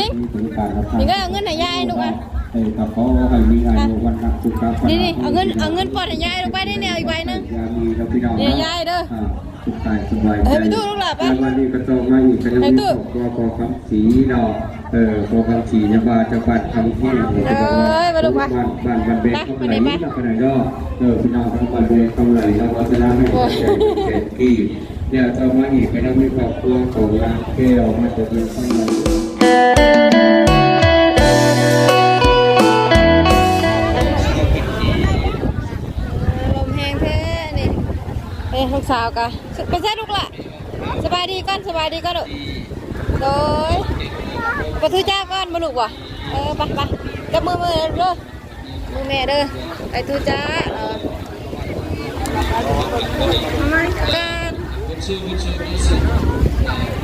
นี่นี่ก็เอาเงินให้ยายลูกอะเออครับเขาให้มีอายุวันนักสุขภาพนี่นี่เอาเงินเอาเงินปอดให้ยายลูกไปได้แนวอีกใบนึงยามีแล้วพี่น้องนี่ยายเด้อสุขกายสบายใจเฮ้ยไปดูลูกหลานปะแล้ววันนี้ก็ต้องมาอีกเป็นไปเรื่องดูของตัวพอคำสีเนาะเออพอคำสีจะมาจะบัดคำที่เอ้ยมาดูปะบ้านบ้านบ้านเบงไปเข้าไปมาไหนไหนนี่ไปเราไปไหนก็เออพี่น้องเข้ามาเบงเข้ามาไหนเราก็จะนั่งให้ใจเจ็ดกี่เนี่ยต่อมาอีกก็ต้องมีครอบครัวของนางแก้วมาจะเป็นข้างใน ลูกสาวกะไปใช่ลูกละสบายดีก่อนสบายดีก่อนลูกโดยไปทุจ้าก่อนมาลูกวะเออไปไปจับมือมือเด้อมือแม่เด้อไปทุจ้าเออมากัน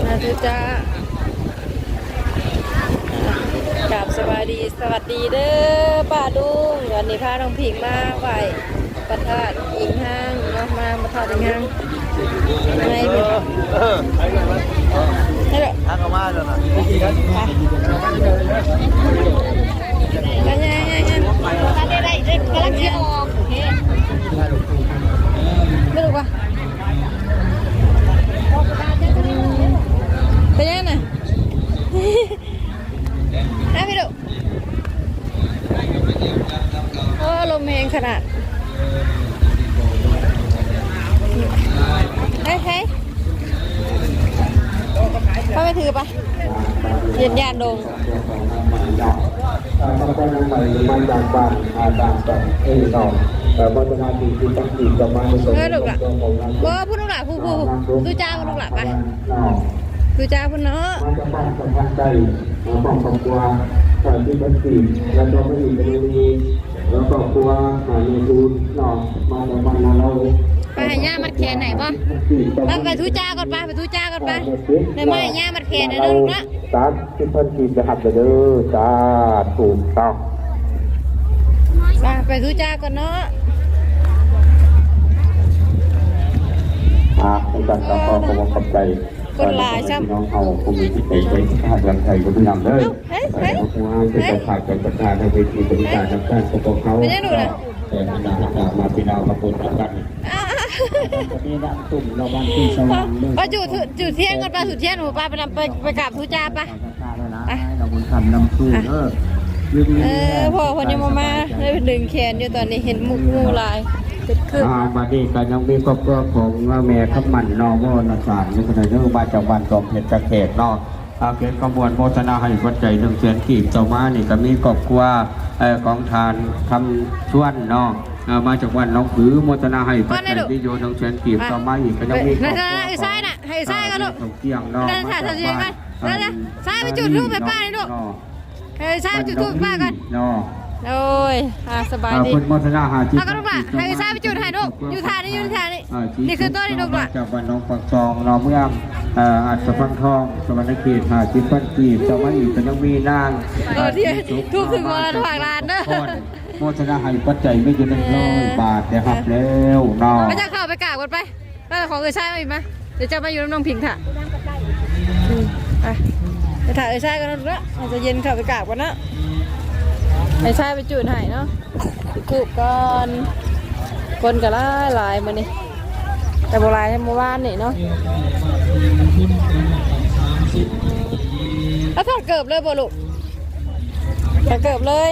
มาทุจ้ากราบสวัสดีสวัสดีเด้อป้าดุงวันนี้พาน้องผิงมาไหว ประทาดอิงห้างเนาะมาประทาดอิงห้างไม่ผิดนี่แหละทักเข้ามาแล้วนะยังไงยังไงได้ได้ได้กำลังที่ออกโอเคไม่รู้ป่ะเป็นยังไงน่าไม่รู้โอ้ลมแรงขนาดเฮ้ยเฮ้ยเข้าไปถือปะเย็นยานดง บางคนใหม่มาจากบ้านอาจารย์จากเอ้ยน้องแต่บางคนที่ที่ตั้งจิตจะมาในส่วน เออลูกละของงานว่าพูดลูกหละพูดพูดดูจ้าพูดลูกหละไปน้องดูจ้าพูดเนาะมาจากบ้านสำคัญใจมาป้องครอบครัวสายที่ตั้งจิตแล้วก็ไม่อีกเป็นนี้แล้วก็ครัวหาเงินทุนน้องมาจากบ้านนาเราไปให้ย่ามัดแขนไหนป่ะไปไปทูจ้าก่อนไปไปทูจ้าก่อนไปในไม้ย่ามัดแขนนะลูกนะสามสิบพันกีจะหักเด้อจ้าถูกต้องไปไปทูจ้าก่อนเนาะ อ่าในการกับพ่อผมขอบใจคนลายช่ำน้องเอาคงมีที่ไปไปภาคลำไทยก็พี่น้องเลยแต่เขาคงเอาไปจะขาดกันประธานในเวทีบริการน้ำตาลของเขาแต่พี่น้องมาพี่น้องมาปนกันอ้าวนี่นะตุ่มเราบ้านที่สว่างเลยไปจุดจุดเที่ยงก่อนไปจุดเที่ยงหนูไปไปนำไปไปกราบทูจ้าปะเราบุญคำนำสู้เออพ่อคนยังมามาได้ดึงแขนอยู่ตอนนี้เห็นมุกงูลาย ขึ้นขึ้นอ่ามาดีกันยังมีครอบครัวของแม่ขมันนอวนาสารนี่คนเดียวมาจากบ้านกองเพชรเขตนอกอาเกตขบวนโมทนาให้วัดใจหนึ่งเสียนกีบต่อมานี่ก็มีครอบครัวเอ่อกองทานคำชวนเนาะอ่ามาจากวันน้องผือโมทนาให้วัดใจที่โยนงเสียนกีบต่อมาอีกก็ยังมีครอบครัวไอ้ซ้ายน่ะให้ซ้ายกันลูกของเกี่ยงเนาะนั่นค่ะทำยังไงนั่นนะซ้ายไปจุดรูปไปป้านี่ลูกเฮ้ยซ้ายไปจุดทูปป้าก่อนเนาะ โอ้ยอ่าสบายดีคุณโมทนาหาจิตเอากันลูกละให้ซ้ายไปจุดให้ลูกอยู่ท่านี้อยู่ท่านี้นี่คือต้นนี่ลูกละจากวันน้องปักซองเราเมืองเอ่ออัศพังทองสวรรณเขตหาจิตปันกีบจะมาอีกก็ยังมีนางเออที่ทูบถึงวันฝากร้านเด้อ โมทนาให้ปัจจัยไม่จะหนึ่งร้อยบาทแต่หักแล้วเนาะไม่จะเข้าไปกราบกันไปไปขอเอ้ยซ้ายมาอีกไหมเดี๋ยวจะมาอยู่น้ำนองพิงค่ะอืมไปไปถ่ายเอ้ยซ้ายกันนะลูกละอาจจะเย็นเข้าไปกราบกันนะ ไอ้ซ้ายไปจุดให้เนาะจุดก่อนคนก็หลาลายมานี่แต่โบราณเมื่อวานนี่เนาะแล้วถอดเกิบเลยบ่ลูกถอดเกิบเลย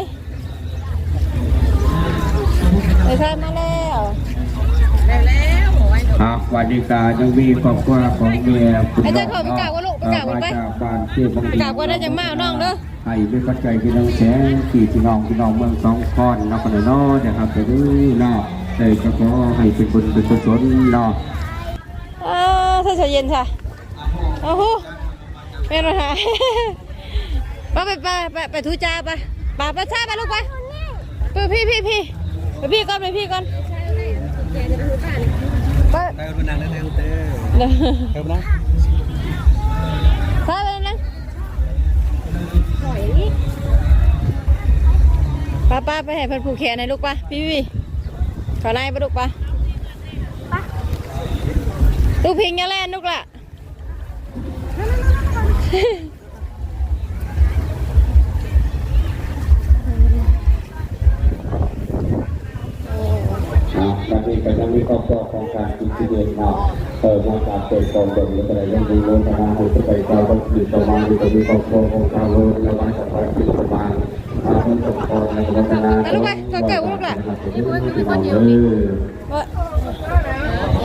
ไอ้ซ้ายมาเลย อะวันนี้กายังมีครอบครัวของเมียคุณไอ้เจ้าขอไปกราบว่าลูกไปกราบว่าไปมาจากบ้านเชื่อบางไปกราบว่าได้จังมาเอาน้องเด้อให้ด้วยปัจจัยพี่น้องแสงสี่พี่น้องพี่น้องเมืองสองคอนเนาะกันเนาะนะครับไปดูเนาะแต่ก็ขอให้เป็นบุญเป็นกุศลเนาะอ้าวถ้าจะเย็นค่ะโอ้โหไม่รู้ฮะไปไปไปไปไปทูจ้าไปไปไปชาไปลูกไปไปพี่พี่พี่ไปพี่ก่อนไปพี่ก่อน ไปไปกับนางแล้วเต้เดี๋ยวเติมนะพาไปนั่งป้าป้าไปให้เพิ่นผูกแขนให้ลูกป้าพี่พี่ขอนายไปลูกป้าลูกพิงอยาแล่นลูกล่ะ ก็ยังมีครอบครัวของการกินที่เดินเนาเออมาจากเกิดกองเดินแล้วก็ได้ยังมีโลกนาให้ทุกไปเราต้องอยู่ต่อมาอยู่ก็มีครอบครัวของเราแล้วมาจากการกินประมาณอาเพิ่มสมพรในวัฒนาเอาลูกไปเกิดลูกละเออว่า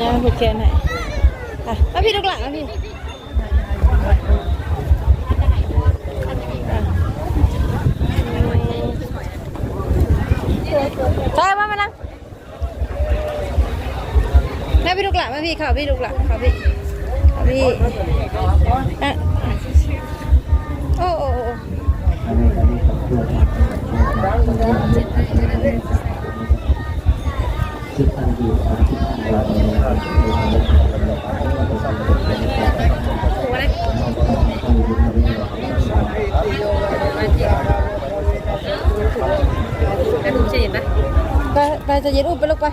ยังผูกแขนให้อะเอาพี่ลูกหลังเอาพี่ใช่มามานั่ง พี่ลูกหลังมาพี่เขาพี่ลูกหลังเขาพี่เขาพี่อะโอ้โอ้โอ้อันนี้อันนี้ครอบครัวคิดอันดีอันคิดอันเราถูกไปจะเย็นอุ้มไปลูกไป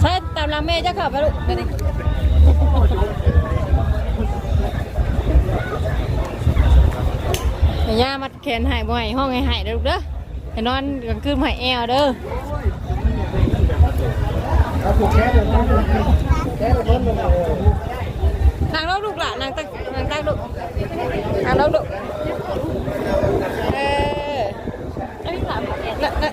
ใช่ตามรางแม่จะขับไปลูกไปนี่แม่ย่ามัดแขนหายบ่อยห้องให้หายเด้อลูกเด้อให้นอนกลางคืนหายแอวเด้อนั่งลงลูกหล่ะนั่งตั้งนั่งตั้งลูกนั่งลงลูกเออเอาพี่หลับน่ะน่ะ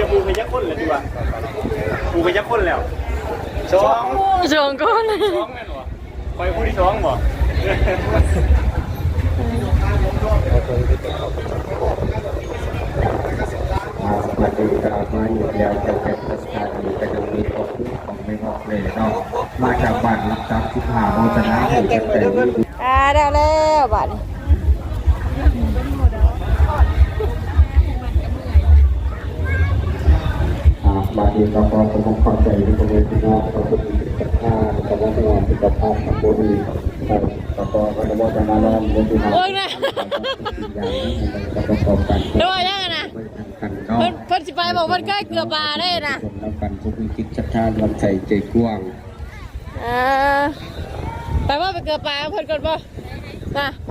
ะ ปูไปยักษ์คนเลยดีกว่าปูไปยักษ์คนแล้วสองสองคนสองแม่นวะคอยผู้ที่สองบ่มาปฏิกามาอยู่แล้วจะเป็นประชาชนก็ยังมีครอบครัวของไม่งอกเลยเนาะมาจากบ้านรักทรัพย์ที่หาโมทนาให้กันแต่ดีอ่าได้แล้วบัดนี้ อ่าบาดีก็พอสมเข้าใจในบริเวณที่นอกเราเป็นสุขภาพแต่ว่าที่วันสุขภาพของบุรีแต่ก็ก็จะบอกจะมาลองบนที่นอกโอ้ยนะอย่างนี้มันจะประกอบกันโดยยังไงนะกันเนาะเพิ่นเพิ่นสิไปบอกมันใกล้เกลือปลาได้นะคนแล้วกันทุกวิจิตรชาติลำใจใจกว้างอ่าไปว่าไปเกลือปลาเพิ่นก่อนบ่นะมัน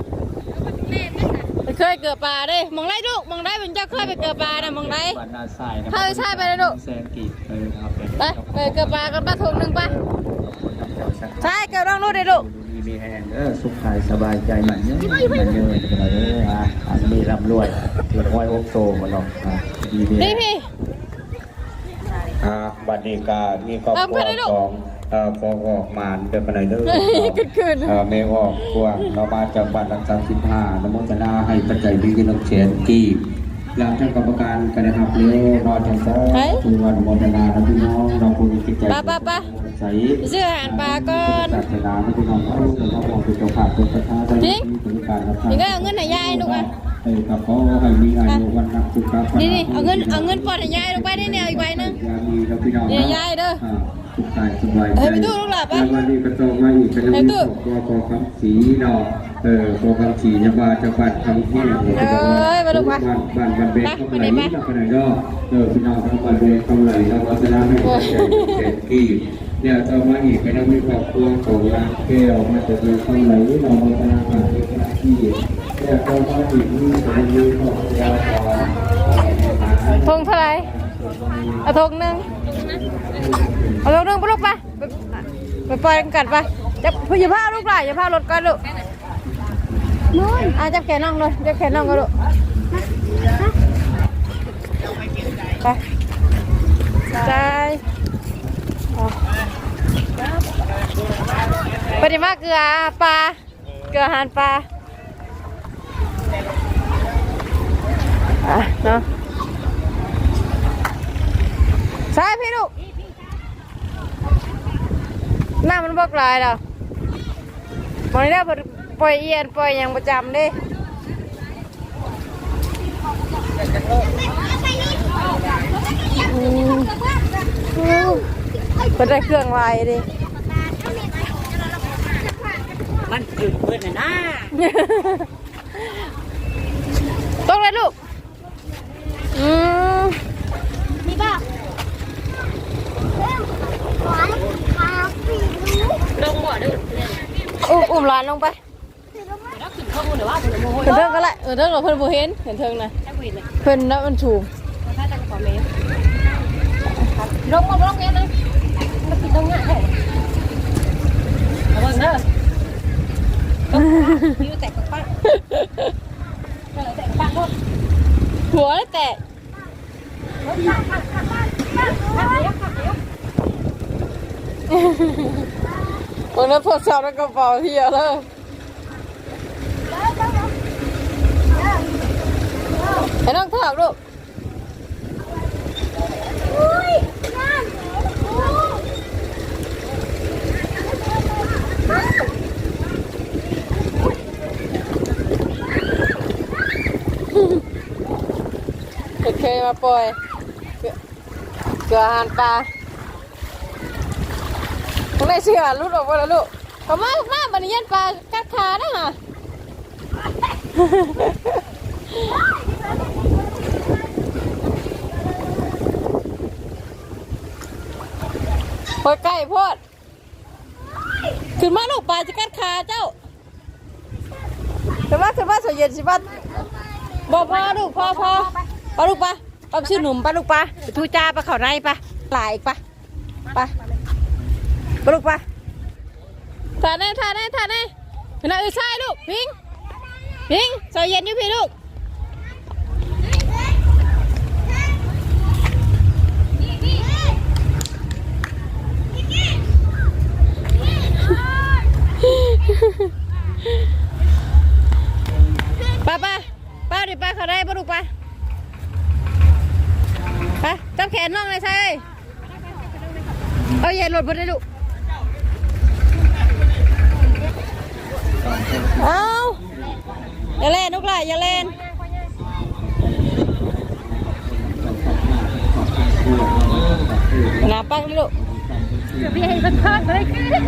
เคยเกลือปลาเด้มองได้ลูกมองได้เป็นเจ้าเคยไปเกลือปลานะมองได้บ้านนาทรายนะถ้าไม่ใช่ไปเลยลูกแสนกีบเออเอาไปไปไปเกลือปลากันปลาถุงหนึ่งปะใช่เกลือน้องนู่นเลยลูกมีมีแห้งเออสุขกายสบายใจมันเยอะมันเยอะเลยเอออะอันนี้ร่ำรวยเกิดห้อยอกโตมาหรอกอะดีดีนี่พี่อ่าบัดนี้ก็มีครอบคเอิ่มรัเพิ่วนได้ลูกของ เอ่อฟองออกมานเดินไปไหนเด้อเฮ้ยขึ้นขึ้น เอ่อเมฆออกกว้างเรามาจากบ้านรักษาสิบห้านโมทนาให้ปัจจัยดีกินน้ำเชียนกีบหลังจากกรรมการกันนะครับเลี้ยรอจังซะคือวันโมทนาและพี่น้องเราควรจิตใจปลาปลาปลาใส่ไปซื้ออาหารปลาก่อนศาสนาพี่น้องเขาเป็นพระมองเป็นเจ้าขาเป็นประธานได้จริง ถึงการรับนี่ก็เอาเงินให้ยายลูกอะ เออครับเขาให้มีอายุวันนับสุขภาพนี่นี่เอาเงินเอาเงินปอดให้ยายลูกไปนี่เนี่ยอีกใบหนึงยามีแล้วพี่น้องเนี่ยยายเด้ออ่าสุขกายสบายใจเฮ้ยไปดูลูกหลานปะแล้ววันนี้ก็โตมาอีกเป็นไปเรื่องดูของตัวกอคำสีเนาะเออกอคำสีเนี่ยว่าจะบัดคำเที่ยงเอ้ยมาดูมาบ้านบ้านบ้านเบสไปเข้าไปไหนไปนี่เราไปไหนก็เออพี่น้องทั้งบ้านเบสเข้าไหนเราก็จะได้ให้ใจเศรษฐกิจเนี่ยต่อมาอีกก็ต้องมีครอบครัวของนางแก้วมาจะมีเข้าไหนเรามาธนาคารเป็นหน้าที่ ทงเท่าไหร่เอาทงหนึ่งเอาทงหนึ่งไปลูกไปไปไปปล่อยกันกัดไปจะอย่าพาลูกหลานอย่าพารถก่อนลูกนู่นอะจับแขนน้องเลยจับแขนน้องก็ลูกไปใจไปดิมาเกลือปลาเกลืออาหารปลา อะเนาะใช่พี่ลูกหน้ามันบอกลายแล้วมองนี่ได้พอปล่อยเอียนปล่อยหยังประจำเด้อืมอืมเพิ่นได้เครื่องลายดิ มันขึ้นเพื่อนน่ะนะต้องเลยลูก อืมนี่ป่ะขวานขาปีลงบ่เด้ออุ้มอุ้มหลานลงไปแล้วขึ้นข้อมูลเดี๋ยวว่าเพิ่นโมโหเห็นเทิงก็ละเห็นเทิงเราเพิ่นบ่เห็นเห็นเทิงนะจักวินเลยเพิ่นนะมันถูกถ้าจะขอเมย์ลงมาลงเงี้ยนะมันกินตรงเนี้ยแค่ระวังเด้อนิ้วแตกกับป้าเออแตกกับป้าโทษหัวแตะ คนนั้นทดสอบในกระเป๋าเที่ยวเลยไอ้น้องถามลูกอุ้ยนั่นโอ้เห็ดเคยมาปล่อยเกลือ เกลืออาหารปลาตรงไหนเชื่อรุดออกมาแล้วลูกเขามากมาบันยันปลากัดขานะฮะพอใกล้โพดขึ้นมาลูกปลาจะกัดขาเจ้าขึ้นมาขึ้นมาสวยเย็นสิบ้าบอพอลูกพอพอพอลูกปะเอาชื่อหนุ่มปะลูกปะไปทูจ้าปะเขาในปะหลายอีกปะปะปะลูกปะถ่ายแน่ถ่ายแน่ถ่ายแน่เห็นไหมเออใช่ลูกพิงพิงสวยเย็นอยู่พี่ลูกป้าป้าป้าดิป้าเขาได้ปะลูกป้า ไปจับแขนน้องเลยใช่เอาเย็นหลดบนได้ลูกเอาอย่าเล่นลูกหล่ะอย่าเล่นหนาปักเลยลูกพี่ให้เพิ่นเพิ่นมาได้ขึ้น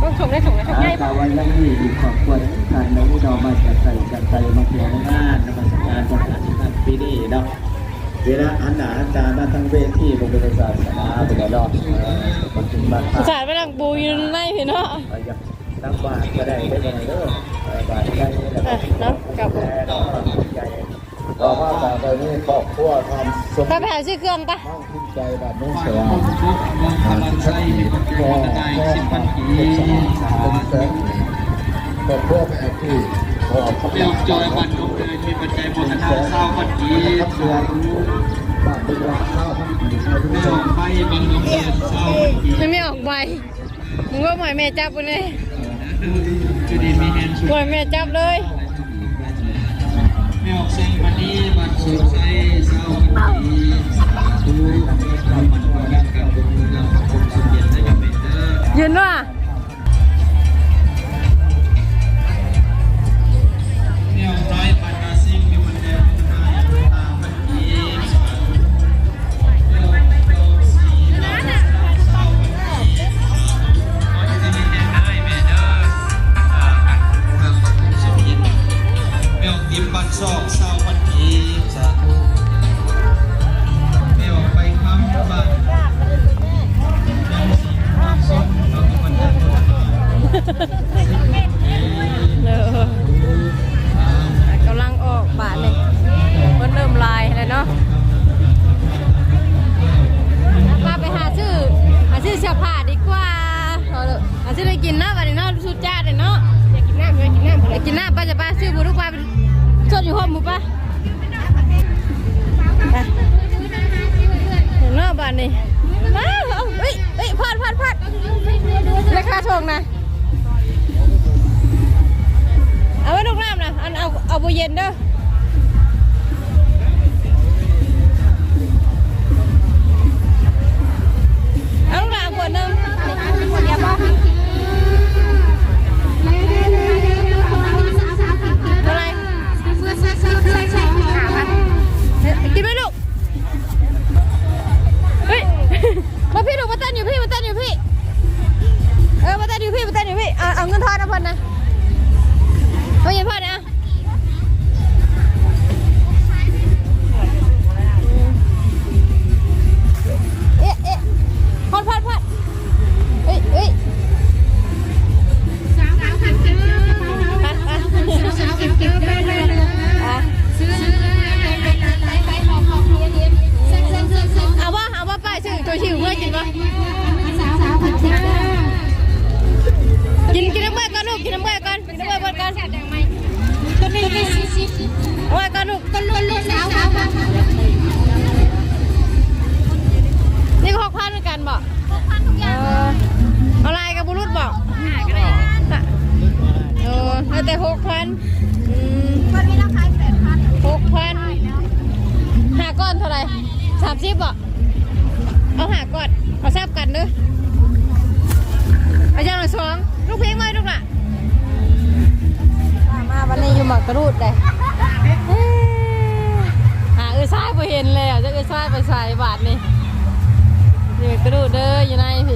ต้องส่งได้ส่งได้ส่งง่ายตาวันยังมีอีกครอบครัวทานในที่เรามาจัดใส่จัดใส่มาเพียงงานนมัสการจัดงาน ปีนี้เนาะเวลาอันหนาอันตามาทั้งเวทีบริษัทศาสนาเป็นไงเนาะมันถึงบ้านสาดไปดังปูอยู่ในพี่เนาะอยากตั้งบ้านก็ได้ได้ยังไงเด้อบ้านใหญ่แล้วอะเนาะกลับแต่เราใหญ่ต่อมาจากตอนนี้ครอบครัวทำสมถ้าไปหาซื้อเครื่องปะมั่งขึ้นใจแบบนุ่งสว่างทางที่ชัดเจนก็ก็มันเป็นสว่างเป็นแสงครอบครัวแบบที่ขอขอบเปลวจอยวันนกเดินมี ปัจจัยโมทนาเศร้าวันดีครับเสือบ้านเป็นรักข้าวทั้งปีให้ทุกแม่ออกไปบังนกเดินเศร้าวันไม่ไม่ออกใบมึงว่าหมอยแม่จับไปเลยคือดีมีแฮนด์หมอยแม่จับเลยแม่ออกเส้นวันนี้บันสุดใจเศร้าวันดีดูเรามันว่ากันกับบุญเราบุญสุดเย็นใจกับเป็นเด้อยืนว่า อาเถอะหาซื้อได้กินเนาะบัดนี้เนาะสุดจ้าเลยเนาะอยากกินน้ำอยากกินน้ำไปกินน้ำป้าจะป้าซื้อบุรุษป้าไปสดอยู่ห้องหมูป้าไปเห็นเนาะบ้านนี้มาเอาเฮ้ยเฮ้ยพลาดพลาดพลาดราคาทองนะเอาไว้ลูกน้ำนะอันเอาเอาบุเย็นเด้อเอาลูกน้ำขวดหนึงคนเดียวป่ะ กินไหมลูก เฮ้ย มาพี่ลูกมาเต้นอยู่พี่มาเต้นอยู่พี่ เออมาเต้นอยู่พี่มาเต้นอยู่พี่ เอาเงินทอนนะพันนะ ตัวนี้โอ้ยก็ลูกก็ลูกลูกสาวนี่หกพันเหมือนกันบอกหกพันทุกอย่างอะไรกับบุรุษบอกหาก็ได้โอ้เอาแต่หกพันเหกพันห้าก้อนเท่าไรสามสิบบอเอาหาก้อนเอาทราบกันด้ออาจารย์หน่อยสองลูกเพลงไหมลูกล่ะ วันนี้อยู่หมักกระรูดเลยหาเอ้ยซ้ายไปเห็นเลยอะจะเอ้ยซ้ายไปใส่บาทนี่อยู่กระรูดเด้ออยู่ในพี่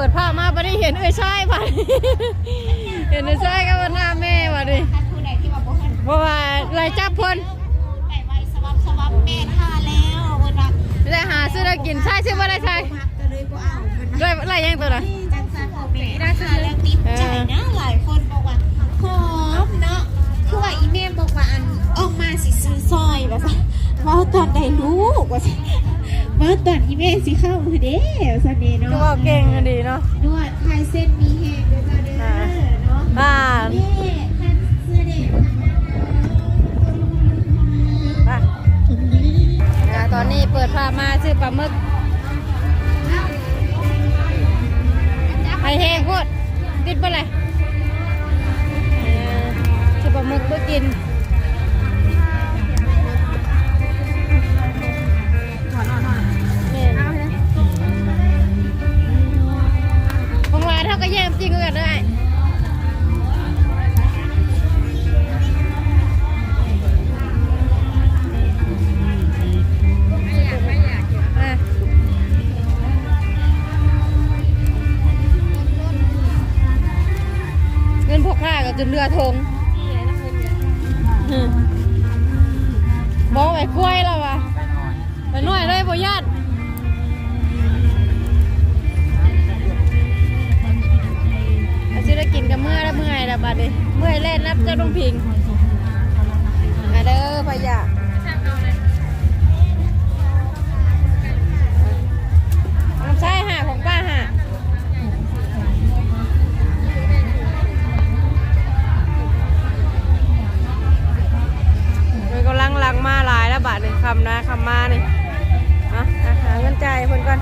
ปิดผ้ามาบัดนี้เห็นเอ้ยชายบัดนี้เห็นเอ้ยชายกับหน้าแม่บัดนี้ผู้ใดที่มาบ่ทันเพราะว่าไรจับพนไปไว้สวับสวับแม่ท่าแล้วเวลาไม่ได้หาซื้อได้กินใช่ชื่อว่าอะไรใช่พักก็เลยบ่เอาเพิ่นไรไรยังตัวน่ะจังซั่นโอเคได้ค่ะแล้วติดใจนะหลายคนบอกว่าหอมเนาะคือว่าอีเมลบอกว่าอันออกมาสิซื้อซอยว่าซั่นว่าตอนใดลูกว่าซั่น ว่าตอนอีเมลสิเข้ามือเด้ว่าซั่นเด้ก็เนาะว่าเก่งอะดีเนาะนวดคลายเส้นมีแห้งด้วยจ้าเด้อเนาะอ่าเด้ท่านเสื้อเด็กอะอ่าตอนนี้เปิดผ้ามาซื้อปลาหมึกไอแห้งโคตรติดไปเลยเออซื้อปลาหมึกเพื่อกินนี่ เท่ากับแย่มจริงกันได้อะเงินพกผ้ากับจนเรือธงอืมบอกไอ้กล้วยแล้ววะไปหน่อยเลยบ่ญาติ อาชิได้กินกับเมื่อแล้วเมื่อยแล้วบัดนี้เมื่อยเล่นนับเจ้าต้องพิงมาเด้อพะยาน้ำใช่หาของป้าห่าเลยกำลังลังมาหลายแล้วบาทหนึ่งคำนะคำมานี่อะอะหาเงินจ่ายคนก่อน